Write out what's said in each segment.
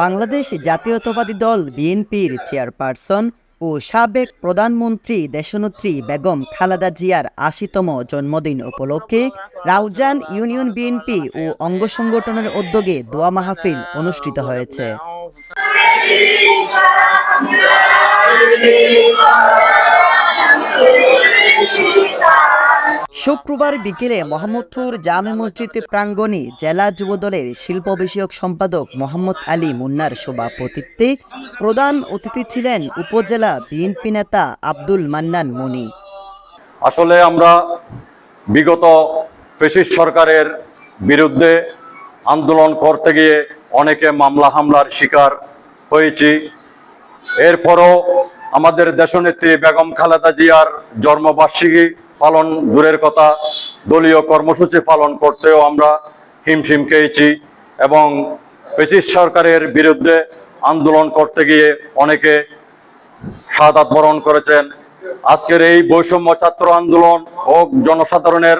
বাংলাদেশ জাতীয়তাবাদী দল বিএনপির চেয়ারপারসন ও সাবেক প্রধানমন্ত্রী দেশনেত্রী বেগম খালেদা জিয়ার আশিতম জন্মদিন উপলক্ষে রাউজান ইউনিয়ন বিএনপি ও অঙ্গ সংগঠনের উদ্যোগে দোয়া মাহফিল অনুষ্ঠিত হয়েছে। শুক্রবার বিকেলে মোহাম্মদপুর জামে মসজিদ প্রাঙ্গণে জেলা যুবদলের শিল্প বিষয়ক সম্পাদক মোহাম্মদ আলী মুন্নার সভাপতিত্বে প্রধান অতিথি ছিলেন উপজেলা বিএনপি নেতা আব্দুল মান্নান মনি। আসলে আমরা বিগত ফেসিস সরকারের বিরুদ্ধে আন্দোলন করতে গিয়ে অনেকে মামলা হামলার শিকার হয়েছি। এরপরও আমাদের দেশনেত্রী বেগম খালেদা জিয়ার জন্মবার্ষিকী পালন, দূরের কথা, দলীয় কর্মসূচি পালন করতেও আমরা হিমশিম খেয়েছি এবং ফেসিস সরকারের বিরুদ্ধে আন্দোলন করতে গিয়ে অনেকে শাহাদাত বরণ করেছেন। আজকের এই বৈষম্য ছাত্র আন্দোলন ও জনসাধারণের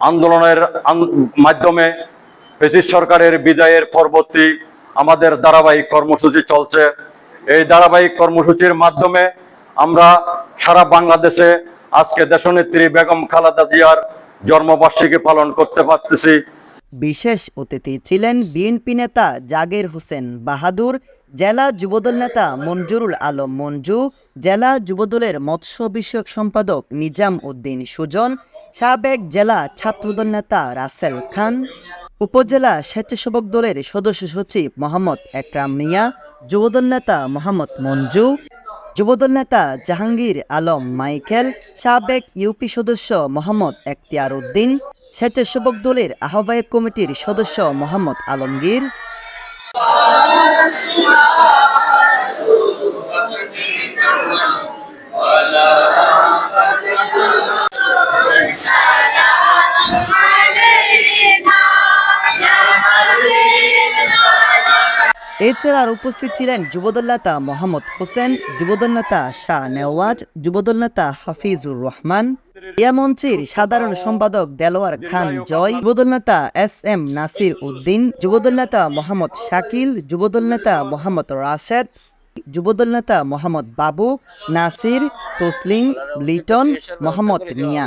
আন্দোলনের মাধ্যমে ব্রিটিশ সরকারের বিদায়ের পরবর্তী আমাদের ধারাবাহিক কর্মসূচি চলছে। এই ধারাবাহিক কর্মসূচির মাধ্যমে আমরা সারা বাংলাদেশে আজকে দেশনেত্রী বেগম খালেদা জিয়ার জন্মবার্ষিকী পালন করতে পারতেছি। বিশেষ অতিথি ছিলেন বিএনপি নেতা জাগের হোসেন বাহাদুর, জেলা যুবদল নেতা মঞ্জুরুল আলম মঞ্জু, জেলা যুবদলের মৎস্য বিষয়ক সম্পাদক নিজাম উদ্দিন সুজন, সাবেক জেলা ছাত্রদল নেতা রাসেল খান, উপজেলা স্বেচ্ছাসেবক দলের সদস্য সচিব মোহাম্মদ একরাম মিয়া, যুবদল নেতা মোহাম্মদ মঞ্জু যুবদল নেতা জাহাঙ্গীর আলম, মাইকেল সাবেক ইউপি সদস্য মোহাম্মদ এখতিয়ার উদ্দিন স্বেচ্ছাসেবক দলের আহ্বায়ক কমিটির সদস্য মোহাম্মদ আলমগীর। এছাড়া আর উপস্থিত ছিলেন যুবদল নেতা মোহাম্মদ হোসেন যুবদল নেতা শাহ নেওয়াজ যুবদল নেতা হাফিজুর রহমান। ইয়া মঞ্চের সাধারণ সম্পাদক দেলোয়ার খান জয় যুবদল নেতা এস এম নাসির উদ্দিন যুবদল নেতা মোহাম্মদ শাকিল যুবদল নেতা মোহাম্মদ রাশেদ যুবদল নেতা মোহাম্মদ বাবু, নাসির, তসলিম, লিটন, মোহাম্মদ মিয়া।